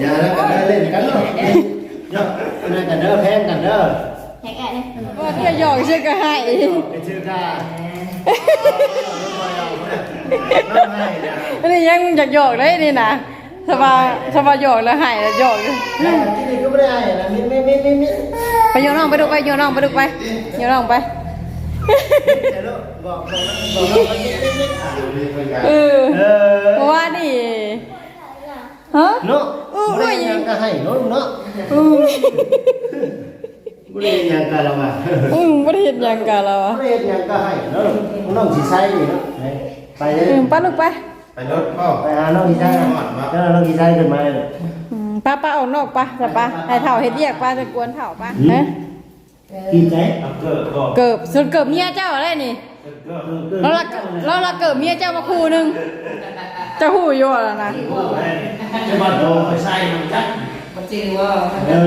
อย่าแล้วกันเด้อเล่นกันเนาะเนาะนั่นกันเด้อแพงกันเด้อแหกแอะเลยว่าเที่ยวหยอกเชื่อก็ให้เป็นชื่อกาไม่ให้นะอันนี้ยังอยากหยอกได้นี่นะสบายสบายหยอกแล้วให้แล้วหยอกเลยที่นี่ก็ไม่ได้นะมิไม่ไม่ไม่ไม่ไปโยนน้องไปดูไปโยนน้องไปดูไปโยนน้องไปเดี๋ยวบอกบอกบอกบอกว่าไม่ไม่ไม่เออเออเพราะว่านี่ ฮะ เนาะไม่ได้ยังก็ให้เนาะเนาะอืมไม่ได้ยังก็ละมาอืมไม่ได้เห็นอย่างกันแล้วอะไม่ได้ยังก็ให้เนาะน้องสีใสนี่เนาะไปเลยอืมไป้าลูกไปไปรถพ่อไปหาน้องสีใสแล้วน้องสีใสขึ้นมาอืมป้าป้าออกนอกป้าจะป้าให้เถ่าเฮ็ดเรียกป้าจะกวนเถ่าป้าเอ๊ะกินใจเอาเกิดก่อนเกิบสุดเกิบเมียเจ้าอะไรนี่เราละเราละเกิดเมียเจ้ามาคู่หนึง จะหูอยู่แล้วนะจะมาโดนไปใส่มันจัดบ่จื้อ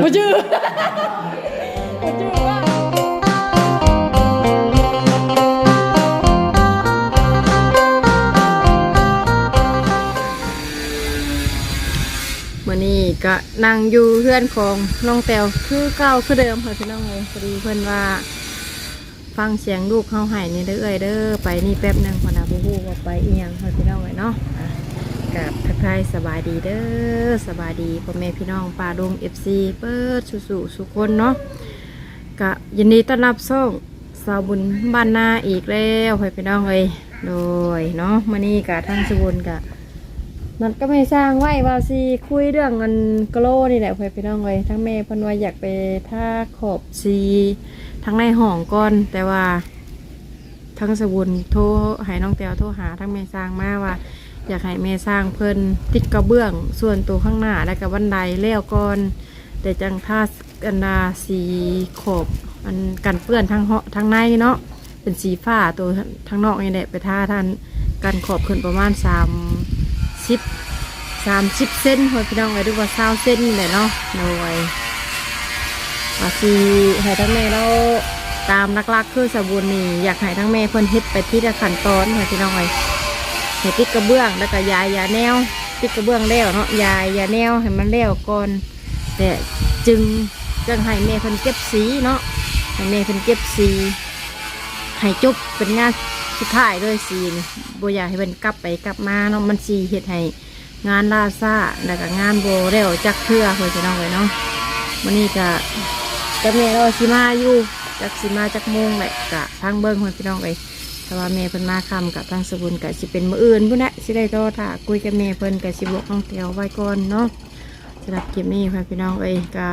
บ่จื้อว่ามื้อนี้ก็นั่งอยู่เพื่อนของน้องแตวคือเก่าคือเดิมค่ะพี่น้องเลยพอดีเพิ่อนว่า ฟังเสียงลูกเข้าให้นี่เด้อเอ้ยเด้อไปนี่แป๊บหนึ่งพอนะบ่ฮู้ว่าไปเอียงค่ะพี่น้องเอ้ยเนาะ กับทักทายสบายดีเด้อสบายดีพ่อแม่พี่น้องป้าดง FC เปิดสู่ๆสุคนเนาะกะยินดีต้อนรับส่งสาวบุญบ้านนาอีกแล้วพ่อพี่น้องเอ้ยโดยเนาะมื้อนี้กะทั้งสบุญกะมันก็ไม่สร้างไว้ว่าสิคุยเรื่องเงินกโลนี่แหละพ่อพี่น้องเอ้ยทั้งแม่พิ่นว่าอยากไปท่าขอบซีทั้งในห้องก่อนแต่ว่าทั้งสบุญโทรให้น้องแตวโทรหาทั้งเมสร้างมาว่า อยากให้เมสร้างเพิ่นติดกระเบื้อง ส่วนตัวข้างหน้าและกับบันไดแล้วก่อนแต่จังท่ากันนาสีขอบมันกันเปื้อนทั้งเหาะทั้งในเนาะเป็นสีฟ้าตัวทั้งนอกนี่แหละไปท่าท่านกันขอบขึ้นประมาณสามสิบสามสิบเส้นพอพี่น้องไว้ดูว่าเศร้าเส้นนี่แหละเนาะโดยว่าสิให้ทั้งแม่เราตามลักๆคือสบู่นี่อยากให้ทั้งแม่เพิ่นเฮ็ดไปที่ละขั้นตอนค่ะพี่น้องเอ้ย ให้ติดกระเบื้องแล้วก็ยายยาแนว ติดกระเบื้องแล้วเนาะยายยาแนวให้มันแล้วก่อนแต่จึงจึงให้แม่เพิ่นเก็บสีเนาะให้แม่เพิ่นเก็บสีให้จบเป็นงานสุดท้ายด้วยสีนี่บ่อยากให้เพิ่นกลับไปกลับมาเนาะมันสีเฮ็ดให้งานลาซ่าแล้วก็งานโบเร็วจักเทื่อค่ะพี่น้องเอ้ยเนาะวันนี้ก็จะแม่เราสิมาอยู่จากสิมาจากโมงแหละกะทางเบิ้งคนพี่น้องเลย แต่ว่าแม่เพิ่นมาคำกับทางสบุญกะสิเป็นมืออื่นพุ่นแหละสิได้โตถ้าคุยกับแม่เพิ่นกะสิบอกน้องเตียวไว้ก่อนเนาะสำหรับคลิปนี้ค่ะพี่น้องเอ้ยกะ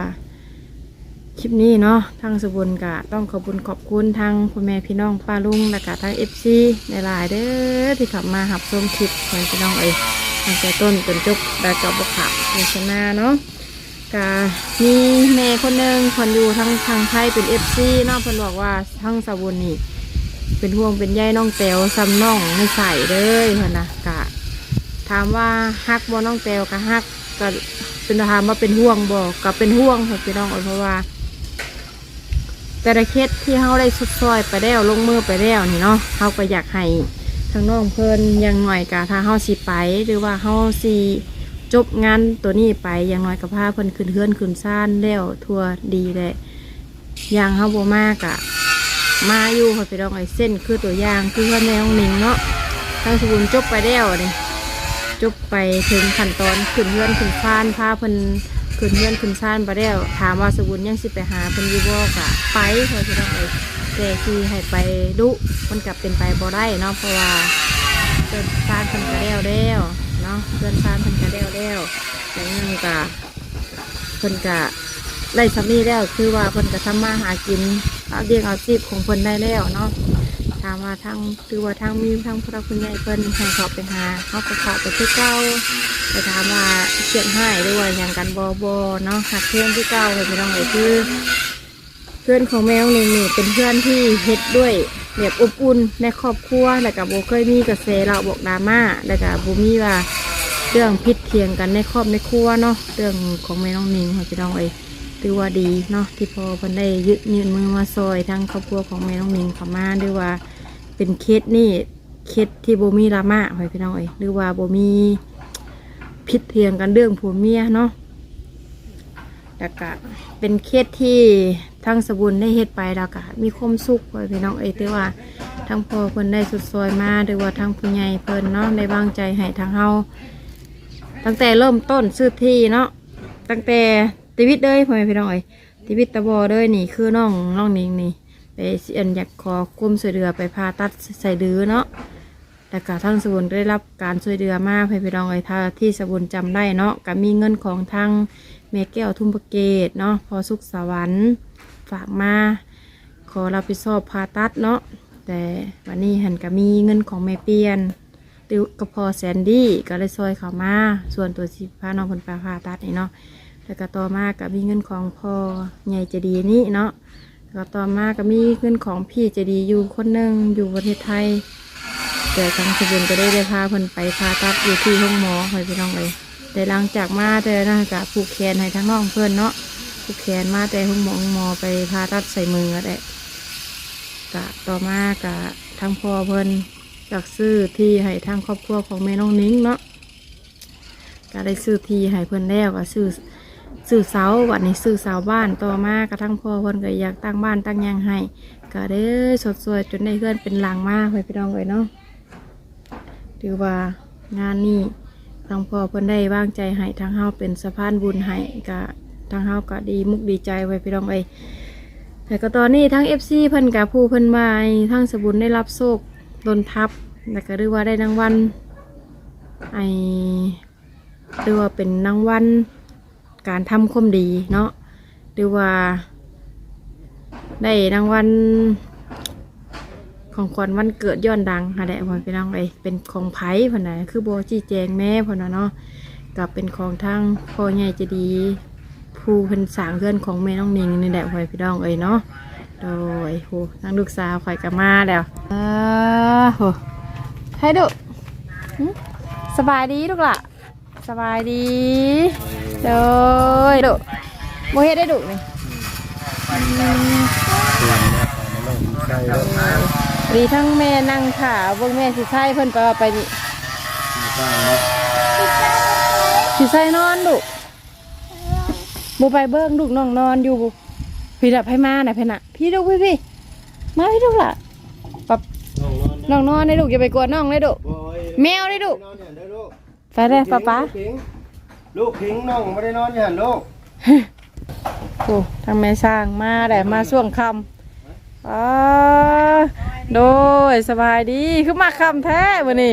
คลิปนี้เนาะทางสบุญกะต้องขอบคุณขอบคุณทางพ่อแม่พี่น้องป้าลุงและกะทางเอฟซีในหลายเด้อที่ขับมาหับชมคลิปของพี่น้องเอ้ยตั้งแต่ต้นจนจบได้กับบกขับโฆษณาเนาะกะมีแม่คนหนึ่งคนอยู่ทั้งทางไทยเป็นเอฟซีนองเพิ่นบอกว่าทั้งสาวุนนี่ เป็นห่วงเป็นใยน้องแตวซ้ำน้องไม่ใส่เลยเพิ่นนะกะ ถามว่าฮักบ่น้องแตวกะฮักก็เป็นถามว่าเป็นห่วงบ่ก็เป็นห่วงค่ะพี่น้องเพราะว่า แต่ละเคสที่เฮาได้สุดซอยไปแล้วลงมือไปแล้วนี่เนาะเฮาก็อยากให้ทางน้องเพิ่นยังหน่อยกะถ้าเฮาสิไป หรือว่าเฮาสิจบงานตัวนี้ไปอย่างน้อยกับพาเพิ่นขึ้นเฮือนขึ้นซ่านแล้วทัวดีเลยอย่างเฮาบ่มากอะ มาอยู่ค่ะพี่น้องไอ้เส้นคือตัวอย่างคือเพื่อนแนวหนิงเนาะทางสบุญจบไปแล้วนี่จบไปถึงขั้นตอนขึ้นเฮือนขึ้นซ่านพาเพิ่นขึ้นเฮือนขึ้นซ่านไปแล้วถามว่าสบุญยังสิไปหาเพิ่นอยู่บ่กะไปค่ะพี่น้องไอ้แต่ที่ให้ไปดุมันกลับเป็นไปบ่ได้เนาะเพราะว่าเพิ่นซ่านเพิ่นก็แล้วแล้วเนาะเพื่อนฟ้านเพิ่นก็แล้วแล้วอย่างนั้นก็เพิ่นก็ไล่สามีแล้วคือว่าเพิ่นก็ทำมาหากิน เอาเลี้ยงเอาชีพของเพิ่นได้แล้วเนาะถามว่าทางคือว่าทางมีทางพระคุณยายเพิ่นให้เขาไปหาเขาก็เขาไปที่เก้าไปถามว่าเสียงให้หรือว่าอย่างกันบอบเนาะหักเพื่อนที่เก้าเลยพี่น้องเลยคือ เพื่อนของแมวนี่นี่เป็นเพื่อนที่เฮ็ดด้วยแบบอบอุ่นในครอบครัวแล้วก็บ่เคยมีกระแสเราบอกดราม่าแล้วก็บ่มีว่าเรื่องพิษเทียงกันในครอบในครัวเนาะเรื่องของแม่น้องนิงค่ะพี่น้องเอ้ย ถือว่าดีเนาะที่พอเพิ่นได้ยึดยืนมือมาซอยทั้งครอบครัวของแม่น้องนิงเขามาหรือว่า เป็นเคสนี่เคสที่โบมีรามาค่ะพี่น้องเอ้ยหรือว่าโบมีพิษเทียงกันเรื่องผัวเมียเนาะแล้วก็เป็นเคสที่ทั้งสบุญได้เฮ็ดไปแล้วก็มีความสุขไว้พี่น้องเอ้ยแต่ว่าทั้งพ่อเพิ่นได้สุดซอยมาหรือว่าทั้งผู้ใหญ่เพิ่นเนาะได้วางใจให้ทางเฮาตั้งแต่เริ่มต้นซื้อที่เนาะตั้งแต่ ชีวิตเลยพ่อแม่พี่น้องเอ้ยชีวิตตะบอเลยนี่คือน้องน้องนิงนี่ไปสิเอิ้นอยากขอคุ้มช่วยเหลือไปผ่าตัดใส่ดื้อเนาะแต่ก็ทั้งสบุนได้รับการช่วยเหลือมากพี่น้องไอ้ท่าที่สบุนจำได้เนาะก็มีเงินของทางเมแก้วทุ่มประเกตเนาะพอสุขสวรรค์ฝากมาขอรับผิดชอบผ่าตัดเนาะแต่วันนี้หันก็มีเงินของแม่เปียนติวก็พอแสนดี้ก็เลยซอยเขามาส่วนตัวสิพาน้องคนไปผ่าตัดนี่เนาะ แล้วก็ต่อมาก็มีเงินของพ่อใหญ่ใจะดีนี่เนาะแล้วก็ต่อมาก็มีเงินของพี่ใจะดีอยู่คนหนึ่งอยู่ประเทศไทย แต่ทางสบุนก็ได้ได้พาเพิ่นไปผ่าตัดอยู่ที่ห้องหมอคอยพี่น้องเลยแต่หลังจากมาแต่นะกะผูกแขนให้ทั้งน้องเพื่อนเนาะผูกแขนมาแต่ห้องหมอห้องหมอไปผ่าตัดใส่มือก็ได้กะต่อมากะทางพ่อเพิ่นอยากซื้อที่ให้ทางครอบครัวของแม่น้องนิ้งเนาะก็ได้ซื้อที่ให้เพิ่นแล้วก็ซื้อ ซื้อเสาวันนี้ซื้อเสาบ้านต่อมากระทั่งพ่อเพิ่นก็อยากตั้งบ้านตั้งยังให้ก็ได้สดสวยจนได้เพื่อนเป็นหลังมากไปพี่น้องเลยเนาะถือว่างานนี้ทางพ่อเพิ่นได้วางใจให้ทางเฮาเป็นสะพานบุญให้ก็ทางเฮาก็ดีมุกดีใจไว้พี่น้องเอ้ยแต่ก็ตอนนี้ทั้ง FC เพิ่นกับผู้เพิ่นมาทั้งสบุญได้รับโชคดนทับแล้วก็เรียกว่าได้รางวัลไอเรียกว่าเป็นรางวัล การทำความดีเนาะหรือว่า ได้รางวัลของขวัญวันเกิดย้อนดังค่ะแหละพ่อพี่น้องเอ้ยเป็นของไผ่พ่นน่ะคือโบจี้แจงแม่พ่นน่ะเนาะกับเป็นของทางพ่อใหญ่จะดี ผู้เพิ่นสางเพื่อนของแม่น้องนิงนี่แหละพ่อพี่น้องเอ้ยเนาะโดยโหทั้งลูกสาวข่อยกับมาแล้วอ่าโหให้ดุสบายดีลูกล่ะ สบายดี โดยดุโมเฮ็ดได้ดุนี่ดีทั้งแม่นั่งขาเบิ่งแม่สิใช่เพิ่นไปว่าไปนี่สิใช่นอนดุบูไปเบิ่งลูกน้องนอนอยู่บุพี่ดับให้มาหน่อยเพิ่นน่ะ พี่ลูกพี่พี่มาพี่ลูกล่ะปับน้องนอนได้ลูกอย่าไปกวนน้องเลยดุโอ้ยแมวได้ดุนอนอย่างเด้อลูกไปเลยป้าป้า ลูกพิงลูกพิงน้องไม่ได้นอนอย่างลูกโอ้ทางแม่สร้างมาแต่มาช่วงคำอ๋อโดยสบายดีคือมาคำแท้วันนี้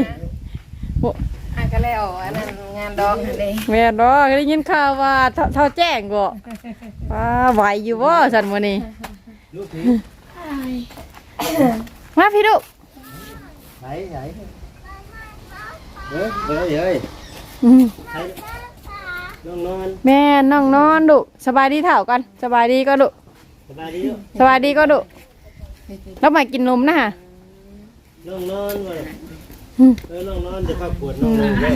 โอ้อันก็แล้วอันนั้นงานดองนั่นเองแม่นบ่ได้ยินข่าวว่าเท่าเท่าแจ้งก็ป้าไหวอยู่บ่สันวันนี้ลูกพิงมาพี่ลูกไหนไหนเอ้ยเอ้ยเอ้ยอืมไห นน้องนอนแม่น้องนอนดุสบายดีเถ่ากันสบายดีก็ดุสบายดีลูกสบายดีก็ดุแล้วมากินนมนะฮะน้องนอนเลยอืมเออน้องนอนจะพักปวดน้องนอนเลย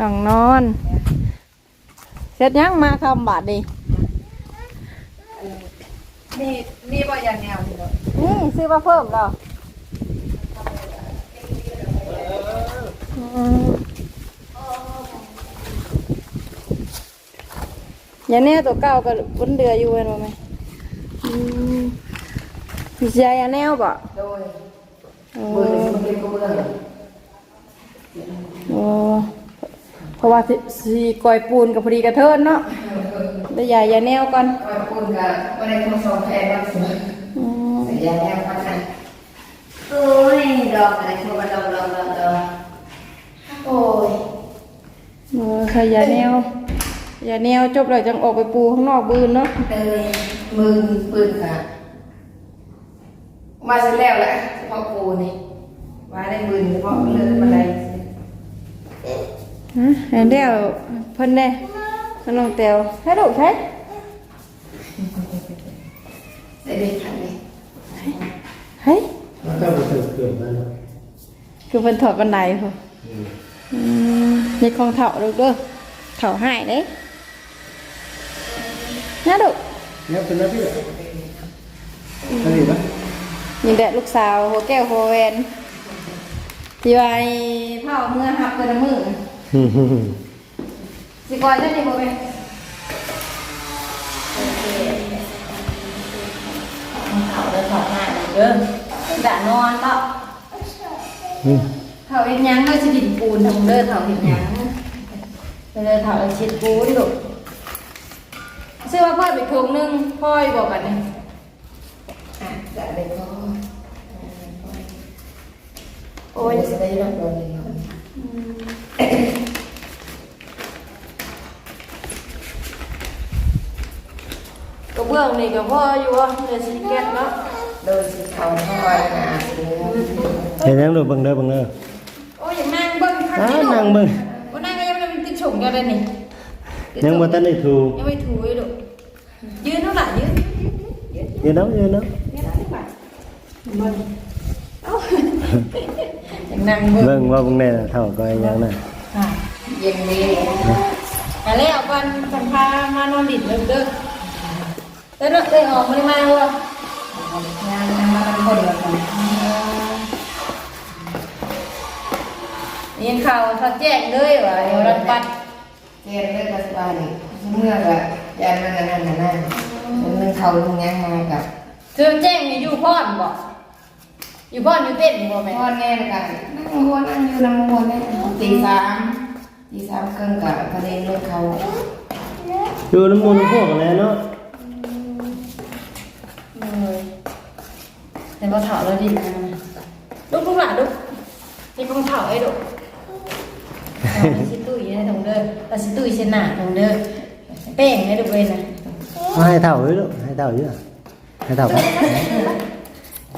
น้องนอน เสร็จยังมาคำบาทดีนี่นี่บ่อย่างแนวนี่บ่นี่ซื้อมาเพิ่มแล้วอืมอ ย่าแน่ตัวเก่าก็บนเดืออยู่เว้นบ่ไหมอืมพี่ชายอย่าแนวบ่โดยโอ้เบิ่งมันเป็นก็เบิ่งโอ้เพราะว่าสิสีกอยปูนกับพอดีกระเทินเนาะได้ยาอย่าแนวก่อนว่าคุณก็บ่ได้ทั้งสองแพนแล้วสิอืมแต่ยาแนวมันนั่นโอ้ยดอกอะไรคือว่าดอกดอกดอกดอกโอ้ยโอ้ใส่ยาแนว อย่าแนวจบแล้วจังออกไปปูข้างนอกบืนเนาะเอ้ยมือปืนค่ะมาเสร็จแล้วแหละเฉพาะปูนี่ว่าได้มือเฉพาะเลือดบันไดฮะเห็นเดียวเพิ่นเด้มันน้องแตวให้ลูกใช้ได้เด็กทันเลยเฮ้ยเจ้าไปถือเกลือมาแล้วคือเพิ่นถอดบันไดพุ่นอืมนี่ของเฒ่าลูกเด้อเฒ่าหายเด้ น่ลูกเนี่ยเป็นอะไรพี่เหรออะไรนะนี่แหละลูกสาวหัวแก้วหัวแวนที่ว่าเผาเมื่อหับกันมือสิกอยได้ดีบ่เป็นเขาเดินสองหน้าเด้อด่นอนเปล่าเขาเอ็นยังเลยสิดินปูนทำเด้อเขาเอ็นยังเลยเขาเอาชิดปูนดุ ซื้อมาพ่อยไปถุงนึงพ่อยบอกกันนี่อะจะได้พ่อโอ้ยจะได้รับรองเลยก็เบื้องนี่ก็พ่ออยู่ว่าเดี๋ยวสิแก๊สเนาะโดยสิเขาคอยหาเนื้อเห็นยังดูเบิ่งเด้อเบิ่งเด้อโอ้ยอย่างนั่งเบิ้งคักอ้าที่ลูกนั่งเบิ่งโอ้นั่งก็ยังไม่ได้ติดฉงกันเลยนี่ ยังบ่ทันได้ถูกยังไม่ถูเลยลูกยืนเท่าไหร่ยืนยืนยืนยืนเนาะยืนเนาะยืนเท่าไหร่มันเอ้าอย่างนั่ง เบิ้งเบิ่งว่าเบิ่งแน่น่ะเท่าก็อีหยังน่ะอะเย็นดีมาแล้วกันสัมภามานอนดิดเด้อเด้อเด้อเด้อเด้อออกมาได้มาวะงานนำมาเป็นคนละคนยินข่าวทัดแจ้งเลยว่าเดี๋ยวรันปัดเรียนเรื่องกัสบานี่เมื่อก็ยานมันนั่นนั่นนั่นมันเขาลงยังมากับเธอแจ้งนี่อยู่พ่อนบ่อยู่พ่อนอยู่เต้นบ่แม่พ่อแน่กันนั่งหัวนั่งอยู่นั่งหัวแน่ตีสามตีสามครึ่งกับประเด็นเรื่องเขาอยู่น้ำมูลพวกแล้วเนาะเลยแต่บ่เถาแล้วดิลูกลูกหลานลูกนี่คงเถาไอ้ลู กเอาไปสิตุ้ยให้ตรงเด้อแต่สิตุ้ยเชนหนาตรงเด้อเป้งให้ลูกเว้นนะเอาให้เท่าอยู่ลูกให้เท่าอยู่อะให้เท่าไป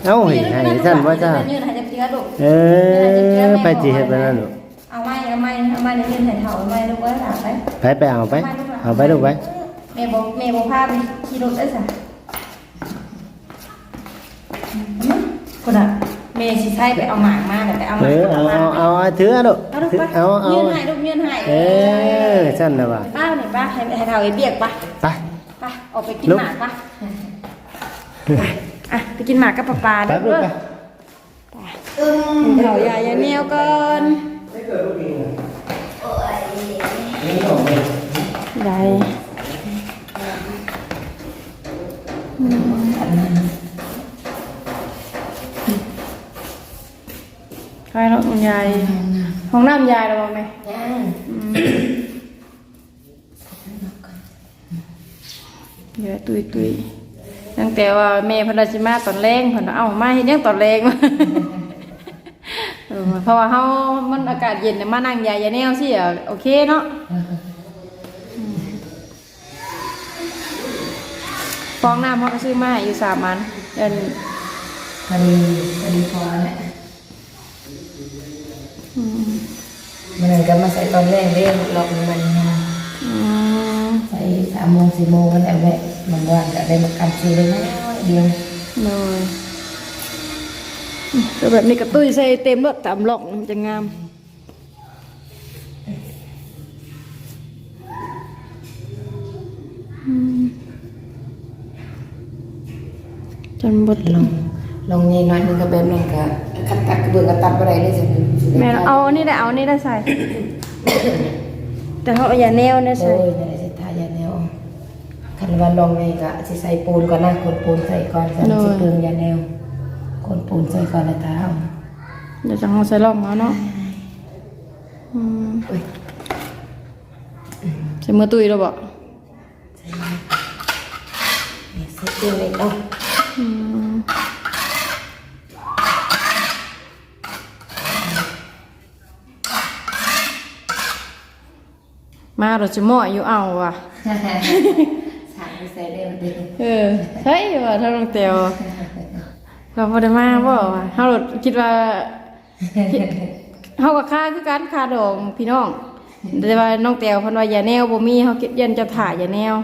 เอ้าเฮ้ยให้ซั่นว่าจ้ายืนให้จักเทื่อลูกเออไปสิเฮ็ดไปนั่นลูกเอาไม้เอาไม้เอาไม้ยืนให้เถาเอาไม้ลูกเอ้ยหลานไปไปไปเอาไปเอาไปลูกไปแม่บอกแม่บอกพาไปขี่รถได้สะคนอะ แม่สิใช้ไปเอาหมากมาแต่ไปเอาหเอมากอเอาเอาเอาเอาถือเอาลูกเอาลูกถือไปเอาเอายืนให้ลูกยืนให้เออซั่นน่ะว่าป้าเนี่ยป้าให้ให้เท่าไอ้เบียกป้าไป ป้าออกไปกินลูก หมากป้าอะไปกินหมากกับป้าปลาไปเด้อลูกเด้อไปเถาใหญ่ยาเนียวก่อนได้ ใครเนาะคุณยายห้องน้ำยายเราบอกไหมย่างเดี๋ยวตุยตุยตั้งแต่ว่าแม่เพนราชิมาตอนแรงเพนว่าเอ้ามาเฮ็ดหยังตอนแรงวะเออเพราะว่าเฮามันอากาศเย็นเนี่ยมานั่งยายยาแนวสิอะโอเคเนาะอืมฟองน้ำเขาก็ซื้อมาให้อยู่สามอันเดินพอดีพอดีพอแหละ อืม มันก็มาใส่ตอนแรกเรื่องลอกมันมาอืมใส่สามโมงสี่โมงกันแล้วแหละมันว่างก็ได้มากันซื้อเลยนะเดียวเลยก็แบบนี้กระตุ้ยใส่เต็มรถตามหลอกมันจะงามจนบดลง ลงนี่น้อยนึงก็แบบนึงก็คัดตัดกระเบื้องก็ตัดไปได้เลยสิแม่เอาอันนี้ได้เอาอันนี้ได้ใส่ แต่เขาเอาอย่าแนวเนี่ยโอ้ใส่ยอะไรสิทายาแนวคันว่าลงนี่ก็สิใส่ปูนก่อนนะคนปูนใส่ก่อนใส่สิเปลืองยาแนวคนปูนใส่ก่อนแล้วเท้าเดี๋ยวจะเอาใส่ล่องเอาเนาะอืมอุ้ยใส่มือตุยเราบอกนี่ใส่เปลืองเลยเนาะ มาเราจะหม้ออยู่เอาว่ะสามใส่เร็วดิเออใช่ว่าถ้าลงเตียวเราพอได้มาบ่ว่าเฮาหลดคิดว่าเฮากับค่าคือการค่าดองพี่น้องแต่ว่าน้องแตวพิ่นว่าอย่าแนวบ่มีเฮาคิดยันจะถ่ายอย่าแนว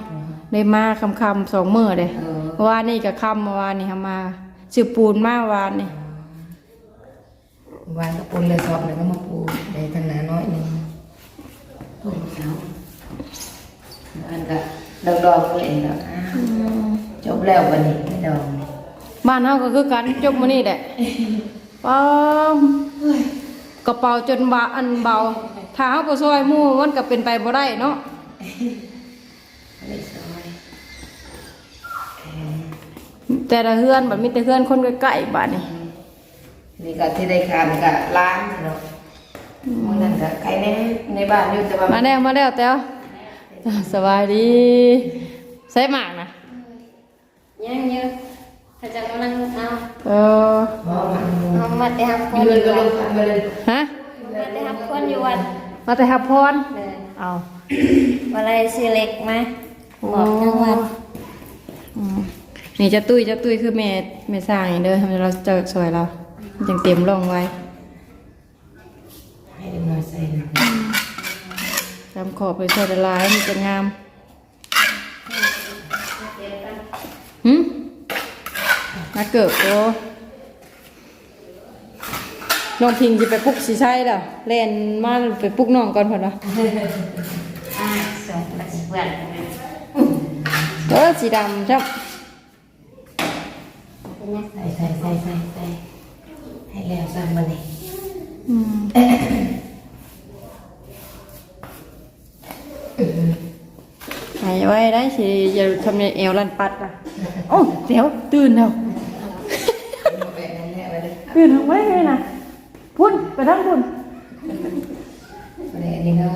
เลยมาคำคำสองมือเด้เออเมื่อวานนี่ก็ค่ำวานนี่เฮามาซื้อปูนมาวานนี่วางกระปุนเลยสอบเลยก็มาปูได้ทางนาน้อยหนึง เช้าอันก็ดอกดอกเลยเนาะอ้าวจบแล้ววันนี้ไม่ดอกบ้านเฮาก็คือกันจบมื้อนี้แหละป้ามกระเป๋าจนบาอันเบาถ้าเฮาบ่ช่วยหมู่มันก็เป็นไปบ่ได้เนาะเลยซอยแต่ละเฮือนแบบมีแต่เฮือนคนใกล้ๆบ้านนี่นี่ก็ที่ได้คานก็ล้างเนาะ มันนั่นก็ใครในในบ้านอยู่แต่ว่ามาแล้วมาแล้วแต้วสบายดีใส่หมากนะยังเยอะเขาจะกำลังเอาเออหมอมันเอามาแต่ฮับคนยือนยู่ก็ลวังนทันมาเลยฮะมาแต่ฮับคนอยู่วันมาแต่หับพรเลยเอาวันอะไรซื้อเล็กไหมบอกทั้งวันอืมนี่จะตุ้ยจะตุ้ยคือแม่แม่สร้างอย่างเด้อทำไมเราจะสวยเราจังเตรียมลงไว้ ให้เด็กน้อยใส่นะทำขอบไปใส่ละลายมันจะงามหืมมาเกิดโตน้องพิงจะไปปลุกสีใช่เหรอเล่นมาไปปลุกน้องก่อนพอนะอ่าส่งมาเพื่อนเออสีดำจ้ะใส่ใส่ใส่ใส่ใส่ให้แล้วสั่งมาเลยอืม หายไว้ได้สิอย่าทำในเอวลันปัดอะโอ้เดี๋ยวตื่นแล้วแบบนั้นแหละไปเลยตื่นทำไมเลยนะพุ่นไปทั้งพุ่นไปเลยอันนี้เนาะ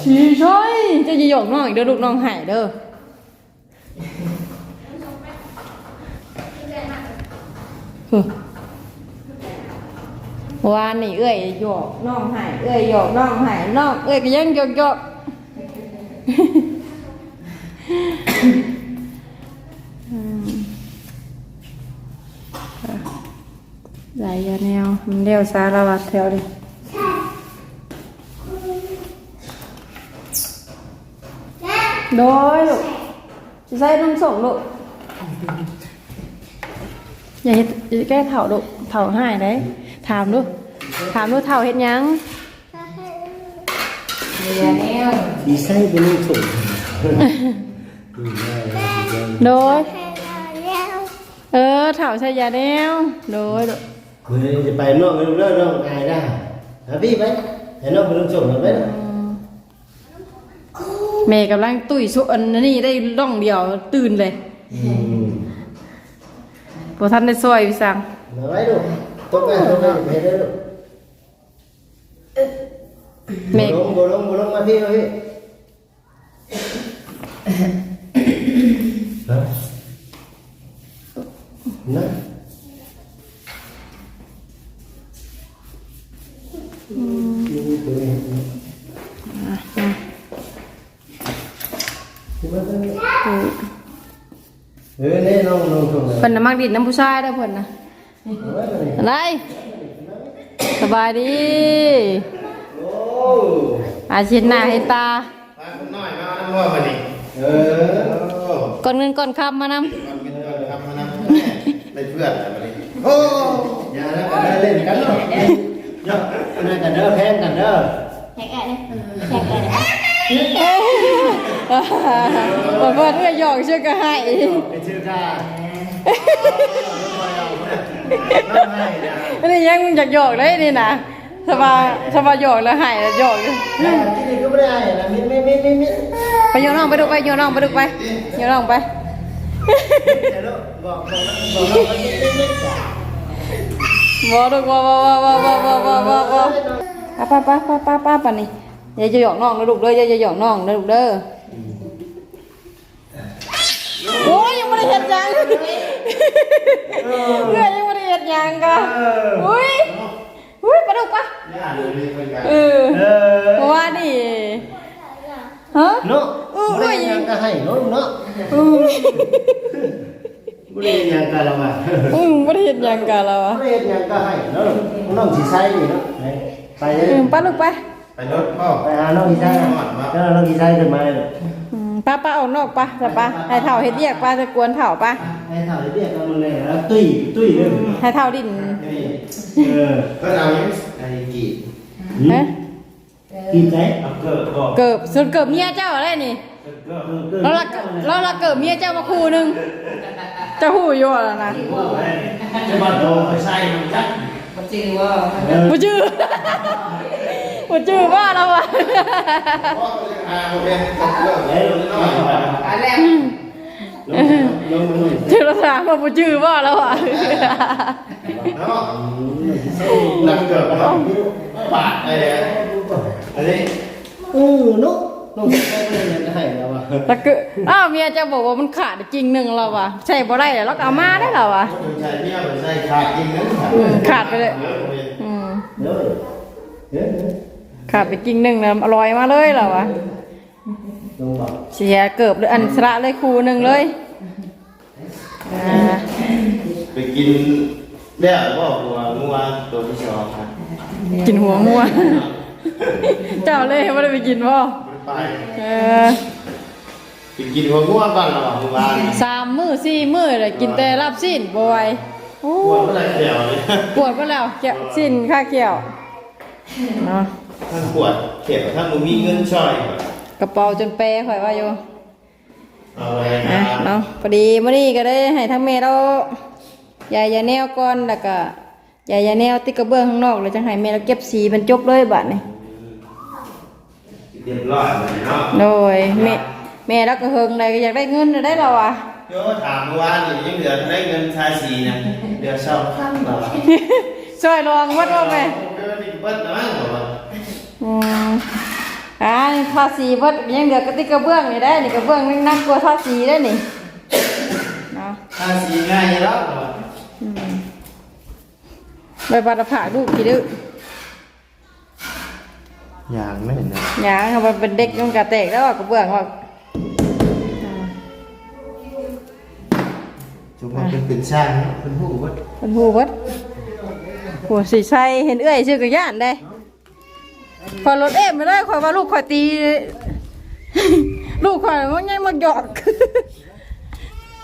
ชีช่อยจะจะหยอกน้องอีกเด้อลูกน้องหายเด้อฮึ วานนี่เอ้ยหยอกน้องหายเอ้ยหยอกน้องหายน้องเอ้ยก็ยังหยอกหยอกอืมหลายอยาแนวมันเลี้ยวสารวัตรแถวดิโดยลูกจะใส่น้ำส่งลูกอย่าเฮ็ดอย่าแก้เถ่าลูกเถ่าหายได้ ถามลูกถามลูกเถ่าเฮ็ดหยังเรียนแล้วดีไซน์เป็นลูกส่งโดย เออเถ่าใส่ยาแนวโดยลูกคุณจะไปนอกกันเรื่องน้องอายได้หาพี่ไปให้น้องเป็นลูกส่งกันไหมแม่กำลังตุ้ยสุอันนี้ได้ร่องเดียวตื่นเลยอืมพอท่านได้ซอยพี่สังมาไว้ลูก ตกไปตกไปไปเด้อลูกแม่บ่ลงบ่ลงบ่ลงมาพี่มาพี่ฮะนะอืมตัวเองอะมาเออเนี่ยน้องน้องส่งเลยเพิ่นน่ะมักดินน้ำผู้ชายเด้อเพิ่นน่ะเอาไว้ก่อนนี่อะไรสบายดีโอ้อาชินหน้าให้ตามาคุณน้อยมาน้ำว่ามาดิเออโอ้ก่อนเงินก่อนคำมานมันเป็นเรื่องทำมานะได้เพื่อนอะไรมาดิโอ้อย่าแล้วกันเด้อเล่นกันเนาะเนาะนั่นกันเด้อแพงกันเด้อแขกอะไรแขกอะไรำบอกว่าเพื่อหยอกเชื่อก็ให้ไปชื่อกาน้ อันนี้ยังอยากหยอกได้นี่นะสบายสบายหยอกแล้วให้แล้วหยอกอยู่ที่นี่ก็ไม่ได้นะมิดมิดมิดมิดมิดไปโยนน้องไปดูไปโยนน้องไปดูไปโยนน้องไปเดี๋ยวลูกบอกบอกบอกน้องไปมิดมิดมิดจ้ะบอดูบอบอบอบอบอบอบอบอป้าป้าป้าป้าป้าป้านี่อย่าจะหยอกน้องนะลูกเด้ออย่าจะหยอกน้องนะลูกเด้อโอ้ยยังไม่ได้เห็นยังเพื่อนยังไม่ได้เห็น ยังกะอุ้ยอุ้ยไปดูปะย่าดูดิเป็นไงเออเออเพราะว่านี่ฮะ เนาะเออไม่ได้ยังก็ให้เนาะเนาะไม่ได้ยังก็ละมาอืมไม่ได้เห็นยังกันแล้วอะไม่ได้ยังก็ให้เนาะน้องสีใสนี่เนาะไปเลยอืมป้าลูกไปไปรถพ่อไปหาน้องสีใสแล้วน้องสีใสขึ้นมาเลยอืม ป้าป้าเอานอกปะจะปะให้เถ่าเฮ็ดเรียกป้าจะกวนเถ่าปะให้ถ่ายเรียกเอาเลยแล้วตุ้ยตุ้ยเลยให้เถ่าดินเออก็เอาอย่างไอ้กี่ฮะกินไหมเอาเกิดบอกเกิบส่วนเกิบเมียเจ้าอะไรนี่เกิดเราละเราละเกิบเมียเจ้ามาคู่หนึงเจะหูอยู่แล้วนะจะมาโดนไปใส่มันจัดมันจริงว่าบ่จื้อ กูจื้อว่าแล้ววะอันแรกจื้อละสาว่ากูจื้อว่าแล้ววะนั่งเกิดบาดอะไรอันนี้อู้นุ๊นุ๊ไม่ได้เงินให้แล้ววะตะกึอ้าวเมียจะบอกว่ามันขาดจริงหนึ่งเราววะใช่บ่ได้แล้วเราเอามาได้เล้ววะใช่เมียใช่ขาดกิ่งนึงขาดไปเลยอืมเดี๋ยเดี๋ย ขาดไปจริงหนึ่งนะอร่อยมาเลยแล้วว่ะลงบอกเสียเกือบเลยอันสระเลยครูหนึ่งเลยอ่าไปกินแล้วก็หัวงัวตัวที่สองครับกินหัวงัว เจ้าเลยไม่ได้ไปกินบ่ไปเออไปกินหัวงัวบ้านเราเมื่อวานสามมื้อสี่มื้อเลยกินแต่รับสิ้นบ่ไหวโอ้หัวเมื่อไรเดียวเลยปวดก็แล้วเกี่ยวสิ้นค่าเกี่ยวเนาะ ท่านปวดเข็บถ้ามึงมีเงินช่อยกระเป๋าจนเปย์ข่อยว่าอยู่เอาไว้อะนะเนาะพอดีมื้อนี้ก็ได้ให้ทั้งแม่เรายายยาแนวก่อนแล้วก็ยายยาแนวติดกระเบื้องข้างนอกแล้วจังให้แม่เราเก็บสีมันจบเลยบัดนี้เรียบร้อยเลยเนาะโดยแม่แม่เราก็เฮิงเลยก็อยากได้เงินน่ะได้แล้วอะ โยถามเมื่อวานนี่ยังเหลือได้เงินทาสีนะเดือนเช้าข้างเราช่วยลองวัดว่าแม่ เดือนนี้เบิ้ลนะมั้งบอกว่า อืมอ่านี่ภาษีเบิดยังเหลือกระติกกระเบื้องนี่ได้นี่กระเบื้องนี่นักกว่าภาษีได้นี่เนาะทาสีง่ายแล้วบอกว่าใบบัตรผ่าลูกกี่ดื้ออย่างไม่เห็นนะหยางเอาไปเป็นเด็กยังกระแตกแล้วอะกระเบื้องว่าจุกมันเป็นเป็นช่างเป็นผู้วัดเป็นหูเบิดหัวสีใสเห็นเอื้อยชื่อกระย่านได้ พอรถเอ็มไม่ได้คอยว่าลูกคอยตี ลูกคอยมันยังมาหยอก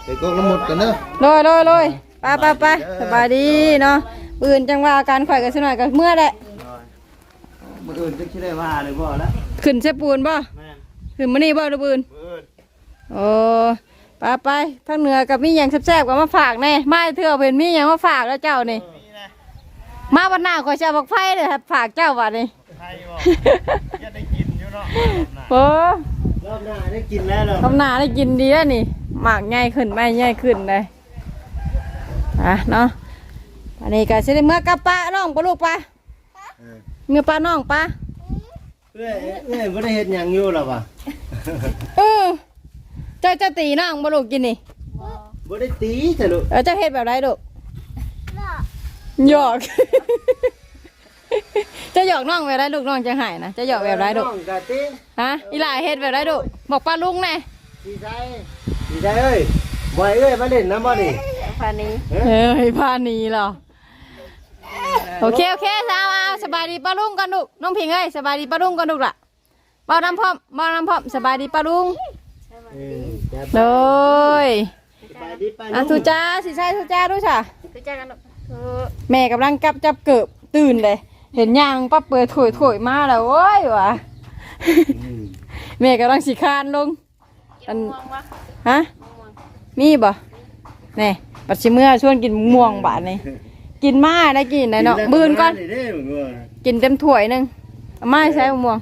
ไปกกละหมดกันเนอะโดยโดยโดยไปไปไปสบายดีเนาะปืนจังว่าอาการข่อยกันสักหน่อยกันเมื่อแหละมืออื่นจะคิดได้ว่าเลยบ่แล้วขึ้นเชปูนบ่แม่นขึ้นมานี่บ่หรือปืนมืออื่นโอ้ไปไปทางเหนือกับมีหยังแซ่บๆก็มาฝากแน่มาเถื่อเป็นมีหยังมาฝากแล้วเจ้านี่ นี่นะมาวันหน้าข่อยจะเอาบักไฟเลยครับฝากเจ้าวัดนี่ ไทยบ่จะได้กินอยู่เนาะโอ้รอบหน้าได้กินแล้วเหรอคำหนาได้กินดีแล้วนี่หมากง่ายขึ้นไม่ง่ายขึ้นเลยอะเนาะอันนี้ก็สิได้เมื่อกับป้าน้องปะลูกป้าเมื่อป้าน้องป้าเอ้ยเอ้ยไม่ได้เห็นอย่างอยู่หรอวะเออเจ้าเจะตีน้องปะลูกกินนี่ไม่ได้ตีแต่ลูกเออเจ้าเฮ็ดแบบไรลูกหยอกเจะหยอกน้องแบบไรลูกน้องจะหายนะเจะหยอกแบบไรลูกน้องกะตีฮะอีหลาเฮ็ดแบบไรลูกบอกป้าลุงแน่ดีใจดีใจเอ้ยบอยเอ้ยมาเล่นน้ำบ่นี่พานี้เฮ้ยพานีเหรอโอเคโอเคสาวเอาสบายดีป้าลุงกันลูกน้องพิงเอ้ยสบายดีป้าลุงกันลูกล่ะเบาน้ำพร้อมเบาน้ำพร้อมสบายดีป้าลุงเออจะเลยไปดีไปอะทุจ้าสิใช่ทุจ้าด้วยจ้ะทุจ้ากันลูกแม่กำลังกับจับเกิบตื่นเลย เห็นยางปั๊บเปิดถอยถอยมาแล้วโอ้ยวะแม่กำลังสีคานลงอันฮะมีบ่แนี่ปัดชิเมื่อชวนกินมะม่วงบาทนี่กินมาได้กินได้เนาะบืนก่อนเด้อมึงว่ากินเต็มถ้วยหนึงเอามาให้ใช้มะม่วง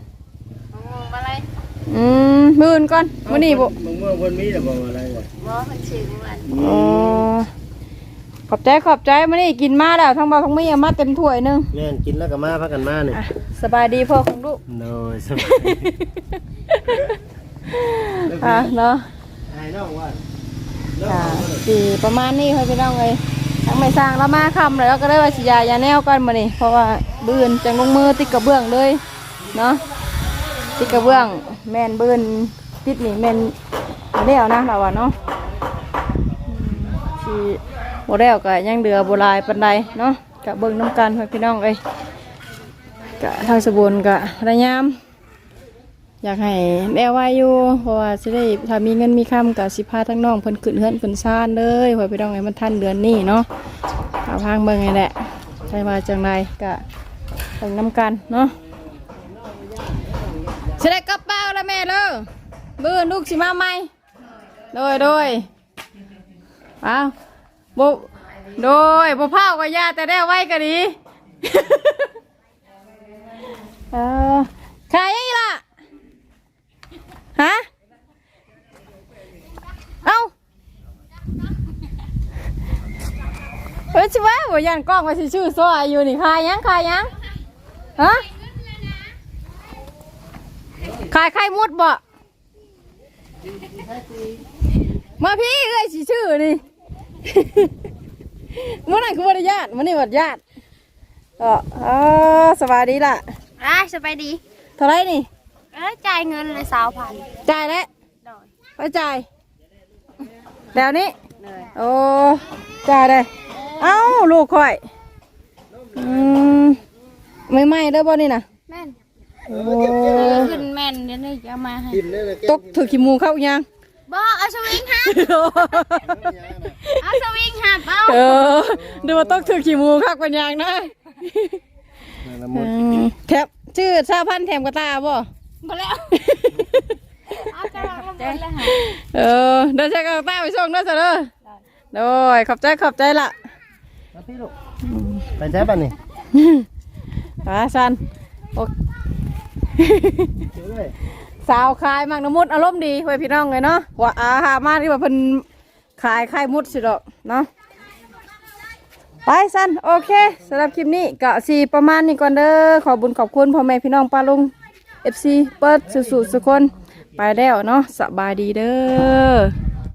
อืมบืนก่อนมื้อนี้บ่มึงว่าคนมีแต่บอกอะไรวะอ๋อ ขอบใจขอบใจมื้อนี้กินมาแล้วทั้งเบาทั้งมีเอามาเต็มถ้วยหนึงแม่นกินแล้วก็มาพักกันมาเนี่ยอะสบายดีพ่อของลูกโน้ยสบายอะเนาะ ไอ้น้องว่าอ่าสี่ประมาณนี้ค่อยไปน้องเลยทั้งไม่สร้างแล้วมาคำเลยแล้วก็ได้ว่าสิยายาแนวกันมานี่เพราะว่าบืนจังลงมือติดกระเบื้องเลยเนาะติดกระเบื้องแม่นบืนติดนี่แม่นบ่แล้วนะเราว่าเนาะอืมที่โบแล้วก็ยังเดือโบรายปันใดเนาะกะเบิ่งน้ำกันให้พี่น้องเลยกะทางสบุนกะระยามอยากให้แม่ไว้อยู่เพราะว่าสิได้ถ้ามีเงินมีคำกับสิพาทั้งน้องเพิ่นขึ้นเฮือนขึ้นซ่านเลยไว้ไปต้องให้มันทันเดือนนี้เนาะเอาพังเบิ่งไงแหละใช่ว่าจังไรก็ต้องน้ำกันเนาะสิได้กลับเป้าแล้วแม่เด้อบื้อลูกสิมาใหม่โดยโดยเอา บโดยบ่เผากับยาแต่ได้ไว้ก็ดีใครอีล่ะฮะเอาเอ้ยชิวะาบ่ยันกล้องว่าสิชื่อซอยอยู่นี่ใครยังใครยังฮะใครใครมุดบ่มาพี่เอ้ยสิชื่อนี่ มื่อนั้นคือบ่ได้ญาติมื่อนี้บ่ญาติเออเออสวัสดีล่ะอะสบายดี เท่าไหรนี่เอ้ยจ่ายเงินเลยสาวพันจ่ายแล้วไปจ่ายแล้วนี้โอ้จ่ายเลยเอ้าลูกค่อยอืมไม่ไหม้เด้อบ่นี่นะแม่นโอ้ขึ้นแม่นเดี๋ยวนี้จะเอามาให้กินได้เลยตกถือขี้หมูเข้ายัง บ่เอาสวิงหับเอาสวิงหับเอาเออดูว่าตกถือขี้หมูเข้ากันยังนะละอืมุนมแคปชื่อชาพันธุ์แถมกระตาบ่บ่แล้วเอาจะลองมาเป็นแล้วหาเออเดินใช้กระตาไปส่งเด้อจ้ะเด้อโดยขอบใจขอบใจละแล้วพี่ลูกไปใช้ป่ะนี่อ่าสันโอเดี๋ยวด้วย สาวขายมากน้ำมุดอารมณ์ดีไว้พี่น้องเลยเนาะว่าอาหามาที่ว่าเพิ่นขายไข่มุดสิดอกเนาะไปสั้นโอเคสำหรับคลิปนี้ก็สีประมาณนี้ก่อนเด้อขอบุญขอบคุณพ่อแม่พี่น้องป้าลุง FC เปิดสุดๆสุกคน ไปแล้วเนาะสบายดีเด้อ